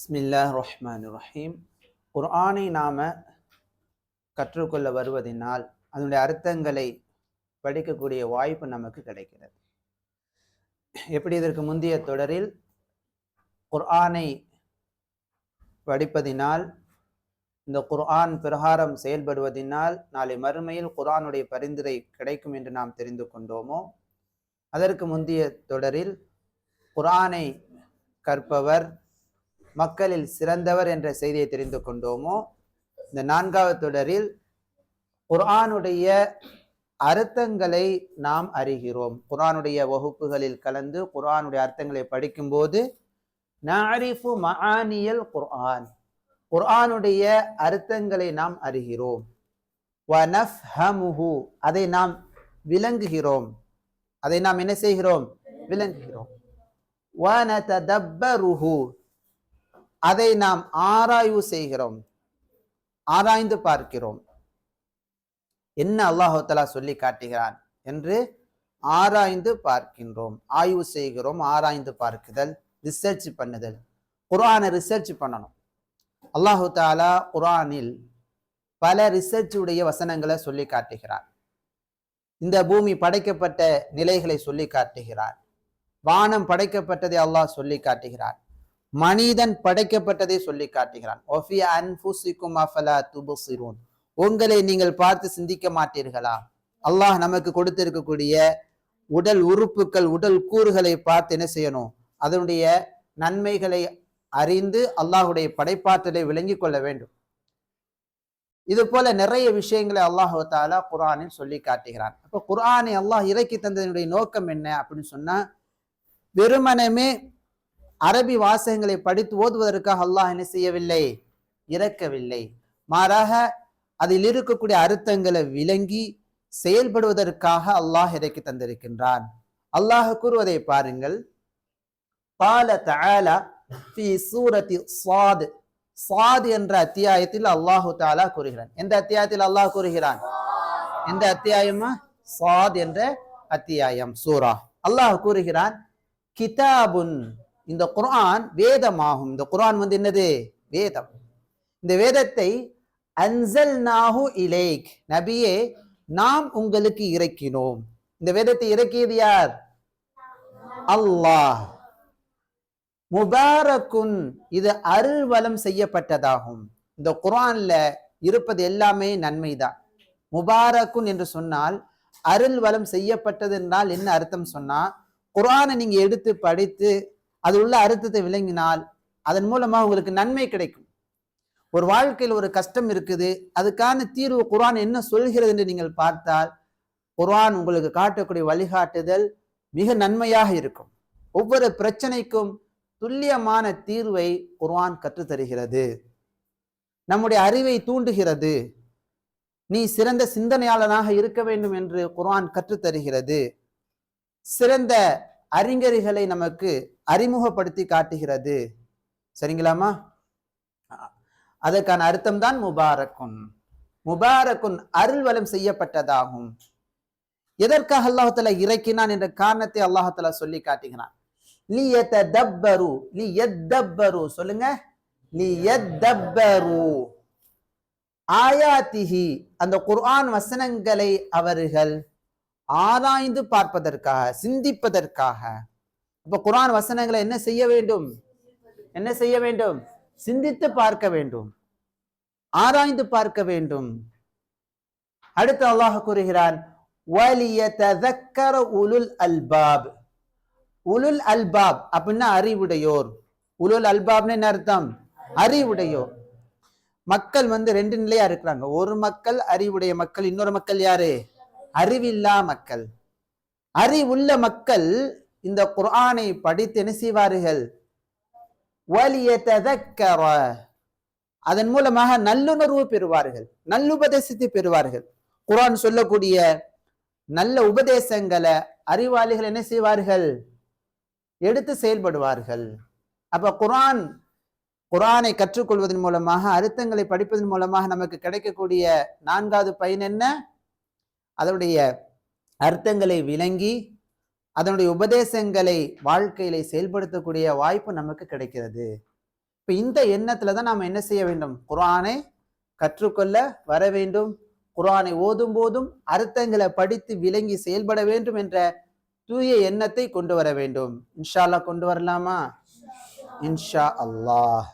ஸ்மில்லா ரஹ்மான் ரஹீம் குர்ஆனை நாம் கற்றுக்கொள்ள வருவதனால் அதனுடைய அர்த்தங்களை படிக்கக்கூடிய வாய்ப்பு நமக்கு கிடைக்கிறது. எப்படி இதற்கு முந்தைய தொடரில் குர்ஆனை படிப்பதினால் இந்த குர்ஆன் பிரகாரம் செயல்படுவதினால் நாளை மறுமையில் குர்ஆனுடைய பரிந்துரை கிடைக்கும் என்று நாம் தெரிந்து கொண்டோமோ? அதற்கு முந்தைய தொடரில் குர்ஆனை கற்பவர் மக்களில் சிறந்தவர் என்ற செய்தியை தெரிந்து கொண்டோமோ? இந்த நான்காவது தொடரில் குர்ஆனுடைய அர்த்தங்களை நாம் அறிகிறோம். குரானுடைய வகுப்புகளில் கலந்து குர்ஆனுடைய அர்த்தங்களை படிக்கும்போது நாரிஃபு மஆனியல் குர்ஆன். குர்ஆனுடைய அர்த்தங்களை நாம் அறிகிறோம். வனஃப்ஹமுஹு அதை நாம் விளங்குகிறோம். அதை நாம் என்ன செய்கிறோம்? விளங்குகிறோம். வனததப்பருஹு அதை நாம் ஆராய்வு செய்கிறோம். ஆராய்ந்து பார்க்கிறோம். என்ன அல்லாஹாலா சொல்லி காட்டுகிறான் என்று ஆராய்ந்து பார்க்கின்றோம். ஆய்வு செய்கிறோம் ஆராய்ந்து பார்க்குதல் ரிசர்ச் பண்ணுதல். குர்ஆனை ரிசர்ச் பண்ணணும். அல்லாஹு தாலா குர்ஆனில் பல ரிசர்ச் உடைய வசனங்களை சொல்லி காட்டுகிறார் இந்த பூமி படைக்கப்பட்ட நிலைகளை சொல்லி காட்டுகிறார் வானம் படைக்கப்பட்டதை அல்லாஹ் சொல்லி காட்டுகிறார் மனிதன் படைக்கப்பட்டதை சொல்லி காட்டுகிறான். உங்களை நீங்கள் பார்த்து சிந்திக்க மாட்டீர்களா? அல்லாஹ் நமக்கு கொடுத்திருக்கக்கூடிய உடல் உறுப்புகள் உடல் கூறுகளை பார்த்து என்ன செய்யணும்? அதனுடைய நன்மைகளை அறிந்து அல்லாஹுடைய படைப்பாற்றலை விளங்கிக் கொள்ள வேண்டும். இது போல நிறைய விஷயங்களை அல்லாஹு தாலா குரானில் சொல்லி காட்டுகிறான். அப்போ குரானை அல்லாஹ் இறக்கி தந்ததனுடைய நோக்கம் என்ன அப்படின்னு சொன்னா வெறுமனமே அரபி வாசகங்களை படித்து ஓதுவதற்காக அல்லாஹ் என்ன செய்யவில்லை? இறக்கவில்லை. மாறாக அதில் இருக்கக்கூடிய அர்த்தங்களை விளங்கி செயல்படுவதற்காக அல்லாஹ் இறக்கி தந்திருக்கின்றான். அல்லாஹ் கூறுவதை பாருங்கள். பால தஆலா ஃபி சூரத்தி சாத் சாத் என்ற அத்தியாயத்தில் அல்லாஹு தாலா கூறுகிறான். எந்த அத்தியாயத்தில் அல்லாஹ் கூறுகிறான்? எந்த அத்தியாயமா? சாத் என்ற அத்தியாயம் சூரா. அல்லாஹ் கூறுகிறான் கிதாபுன் இந்த குரான் வேதமாகும். இந்த குரான் வந்து என்னது? வேதம். இந்த வேதத்தை அன்சல் நாகு இலேக். நபியே நாம் உங்களுக்கு இறக்கினோம். இந்த வேதத்தை இறக்கியது யார்? அல்லாஹ். முபாரக்குன் இது அருள்வலம் செய்யப்பட்டதாகும். இந்த குரான்ல இருப்பது எல்லாமே நன்மைதான். முபாரக்குன் என்று சொன்னால் அருள்வலம் செய்யப்பட்டது என்றால் என்ன அர்த்தம் சொன்னா குரானை நீங்க எடுத்து படித்து அது உள்ள அர்த்தத்தை விளங்கினால் அதன் மூலமாக உங்களுக்கு நன்மை கிடைக்கும். ஒரு வாழ்க்கையில் ஒரு கஷ்டம் இருக்குது அதுக்கான தீர்வு குரான் என்ன சொல்கிறது என்று நீங்கள் பார்த்தால் குரான் உங்களுக்கு காட்டக்கூடிய வழிகாட்டுதல் மிக நன்மையாக இருக்கும். ஒவ்வொரு பிரச்சனைக்கும் துல்லியமான தீர்வை குர்வான் கற்றுத்தருகிறது. நம்முடைய அறிவை தூண்டுகிறது. நீ சிறந்த சிந்தனையாளனாக இருக்க வேண்டும் என்று குர்ஆன் கற்றுத்தருகிறது. சிறந்த அறிஞர்களை நமக்கு அறிமுகப்படுத்தி காட்டுகிறது. சரிங்களாமா அதற்கான அர்த்தம் தான் முபாரக்குன். முபாரக்குன் அருள்வலம் செய்யப்பட்டதாகும். எதற்காக அல்லாஹால இறக்கினான் என்ற காரணத்தை அல்லாஹால சொல்லி காட்டுகிறான். லி தப்பரு லி எத்தப்பரு சொல்லுங்க. லி எத்தப்பரு ஆயாத்திஹி அந்த குர்ஆன் வசனங்களை அவர்கள் ஆராய்ந்து பார்ப்பதற்காக சிந்திப்பதற்காக. இப்ப குரான் வசனங்களை என்ன செய்ய வேண்டும்? என்ன செய்ய வேண்டும்? சிந்தித்து பார்க்க வேண்டும். ஆராய்ந்து பார்க்க வேண்டும். அடுத்து அல்லாஹ் கூறுகிறான் உலுல் அல்பாப். உலுல் அல்பாப் அப்படின்னா அறிவுடையோர். உலுல் அல்பாப்னு என்ன அர்த்தம்? அறிவுடையோர். மக்கள் வந்து ரெண்டு நிலையா இருக்கிறாங்க. ஒரு மக்கள் அறிவுடைய மக்கள் இன்னொரு மக்கள் யாரு? அறிவில்லா மக்கள். அறிவுள்ள மக்கள் இந்த குர்ஆனை படித்து என்ன செய்வார்கள்? அதன் மூலமாக நல்லுணர்வு பெறுவார்கள். நல்லுபதேசத்தை பெறுவார்கள். குரான் சொல்லக்கூடிய நல்ல உபதேசங்களை அறிவாளிகள் என்ன செய்வார்கள்? எடுத்து செயல்படுவார்கள். அப்ப குரான் குரானை கற்றுக்கொள்வதன் மூலமாக அர்த்தங்களை படிப்பதன் மூலமாக நமக்கு கிடைக்கக்கூடிய நான்காவது பயன் என்ன? அதனுடைய அர்த்தங்களை விளங்கி அதனுடைய உபதேசங்களை வாழ்க்கையில செயல்படுத்தக்கூடிய வாய்ப்பு நமக்கு கிடைக்கிறது. இப்போ இந்த எண்ணத்துல தான் நாம் என்ன செய்ய வேண்டும்? குரானை கற்றுக்கொள்ள வர வேண்டும். குரானை ஓதும் போதும் அர்த்தங்களை படித்து விளங்கி செயல்பட வேண்டும் என்ற தூய எண்ணத்தை கொண்டு வர வேண்டும். இன்ஷா கொண்டு வரலாமா? இன்ஷா அல்லாஹ்.